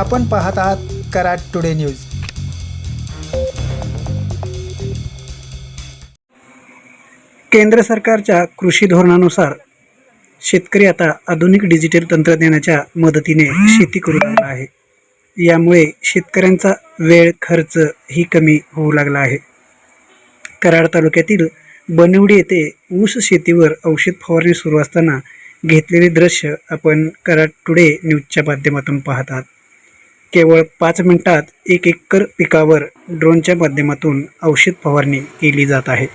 आपण पाहत आहात कराड टुडे न्यूज. केंद्र सरकारच्या कृषी धोरणानुसार शेतकरी आता आधुनिक डिजिटल तंत्रज्ञानाच्या मदतीने शेती करू लागला आहे. यामुळे शेतकऱ्यांचा वेळ खर्च ही कमी होऊ लागला आहे. कराड तालुक्यातील बनवडी येथे ऊस शेतीवर औषध फवारणी सुरू असताना घेतलेले दृश्य आपण कराड टुडे न्यूजच्या माध्यमातून पाहत आहात. केवळ पाच मिनिटात एक एकर पिकावर ड्रोनच्या माध्यमातून औषध फवारणी केली जात आहे.